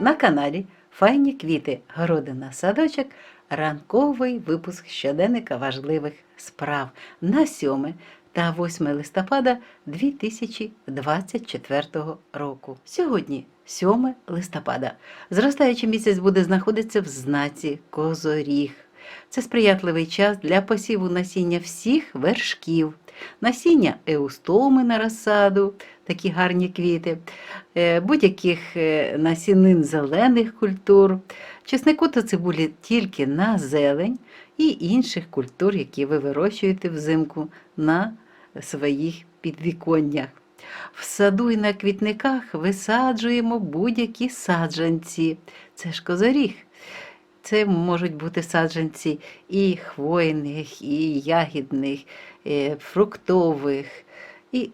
На каналі Файні квіти, городина, садочок, ранковий випуск щоденника важливих справ на 7 та 8 листопада 2024 року. Сьогодні 7 листопада. Зростаючий місяць буде знаходитися в знаці Козоріг. Це сприятливий час для посіву насіння всіх вершків, насіння еустоми на розсаду, такі гарні квіти, е, будь-яких е, насінин зелених культур, чеснику та цибулі тільки на зелень і інших культур, які ви вирощуєте взимку на своїх підвіконнях. В саду і на квітниках висаджуємо будь-які саджанці. Це ж козоріг. Це можуть бути саджанці і хвойних, і ягідних, е, фруктових, і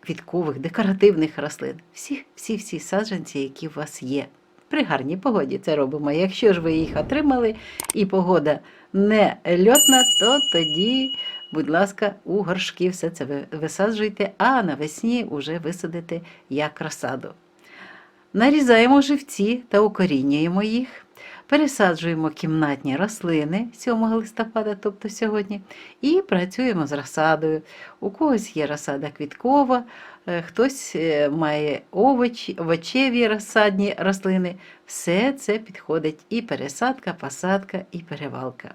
квіткових, декоративних рослин. Всі, всі, всі саджанці, які у вас є. При гарній погоді це робимо. Якщо ж ви їх отримали і погода не льотна, то тоді, будь ласка, у горшки все це висаджуйте, а навесні вже висадите як розсаду. Нарізаємо живці та укорінюємо їх. Пересаджуємо кімнатні рослини 7 листопада, тобто сьогодні, і працюємо з розсадою. У когось є розсада квіткова, е, хтось е, має овочі, овочеві розсадні рослини. Все це підходить і пересадка, посадка, і перевалка.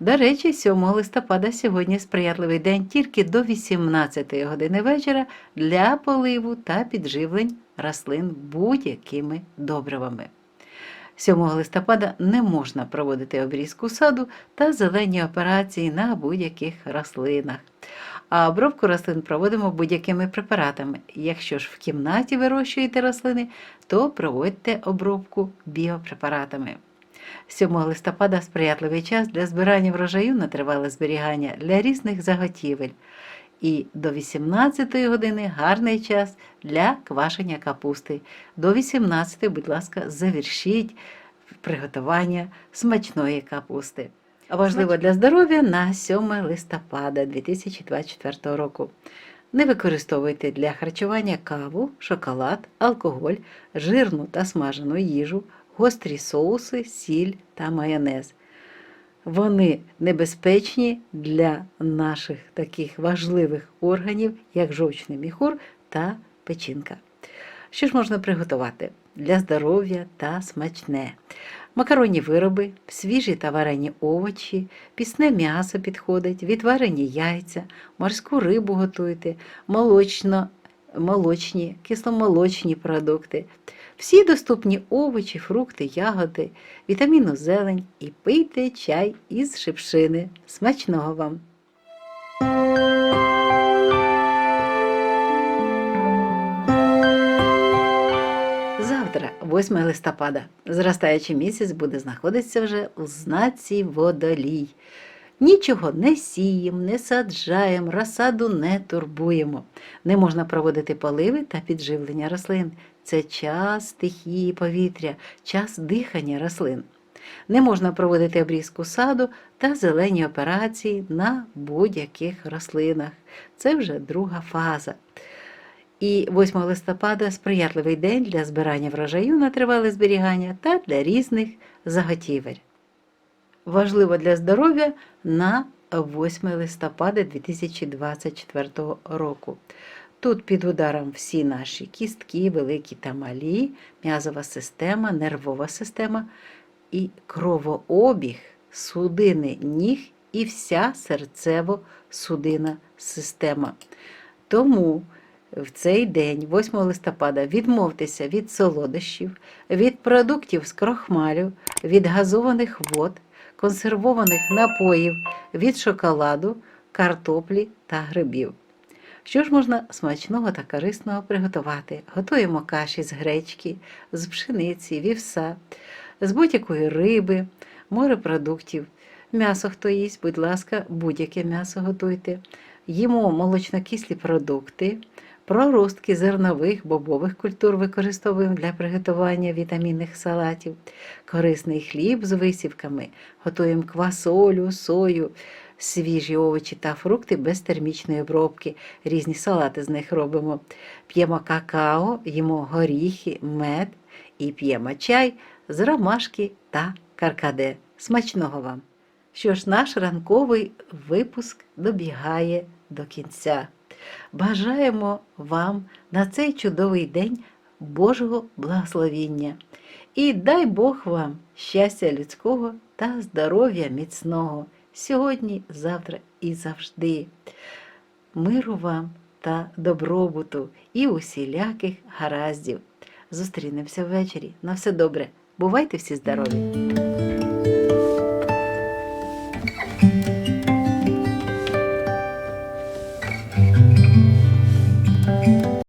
До речі, 7 листопада сьогодні сприятливий день тільки до 18 години вечора для поливу та підживлень рослин будь-якими добривами. 7 листопада не можна проводити обрізку саду та зелені операції на будь-яких рослинах. А обробку рослин проводимо будь-якими препаратами. Якщо ж в кімнаті вирощуєте рослини, то проводьте обробку біопрепаратами. 7 листопада сприятливий час для збирання врожаю на тривале зберігання для різних заготівель. І до 18 години гарний час для квашення капусти. До 18, будь ласка, завершіть приготування смачної капусти. Важливо для здоров'я на 7 листопада 2024 року. Не використовуйте для харчування каву, шоколад, алкоголь, жирну та смажену їжу, гострі соуси, сіль та майонез. Вони небезпечні для наших таких важливих органів, як жовчний міхур та печінка. Що ж можна приготувати для здоров'я та смачне? Макаронні вироби, свіжі та варені овочі, пісне м'ясо підходить, відварені яйця, морську рибу готуйте, молочно, молочні, кисломолочні продукти. Всі доступні овочі, фрукти, ягоди, вітамінну зелень і пийте чай із шипшини. Смачного вам! Завтра, 8 листопада, зростаючий місяць буде знаходитися вже у знаці водолій. Нічого не сіємо, не саджаємо, розсаду не турбуємо. Не можна проводити поливи та підживлення рослин. Це час стихії повітря, час дихання рослин. Не можна проводити обрізку саду та зелені операції на будь-яких рослинах. Це вже друга фаза. І 8 листопада сприятливий день для збирання врожаю на тривале зберігання та для різних заготівель. Важливо для здоров'я на 8 листопада 2024 року. Тут під ударом всі наші кістки, великі та малі, м'язова система, нервова система і кровообіг, судини ніг і вся серцево-судинна система. Тому в цей день, 8 листопада, відмовтеся від солодощів, від продуктів з крохмалю, від газованих вод, консервованих напоїв, від шоколаду, картоплі та грибів. Що ж можна смачного та корисного приготувати? Готуємо каші з гречки, з пшениці, вівса, з будь-якої риби, морепродуктів. М'ясо хто їсть, будь ласка, будь-яке м'ясо готуйте. Їмо молочнокислі продукти, проростки зернових бобових культур використовуємо для приготування вітамінних салатів, корисний хліб з висівками, готуємо квасолю, сою, свіжі овочі та фрукти без термічної обробки. Різні салати з них робимо. П'ємо какао, їмо горіхи, мед і п'ємо чай з ромашки та каркаде. Смачного вам! Що ж, наш ранковий випуск добігає до кінця. Бажаємо вам на цей чудовий день Божого благословіння. І дай Бог вам щастя людського та здоров'я міцного сьогодні, завтра і завжди. Миру вам та добробуту і усіляких гараздів. Зустрінемося ввечері. На все добре. Бувайте всі здорові!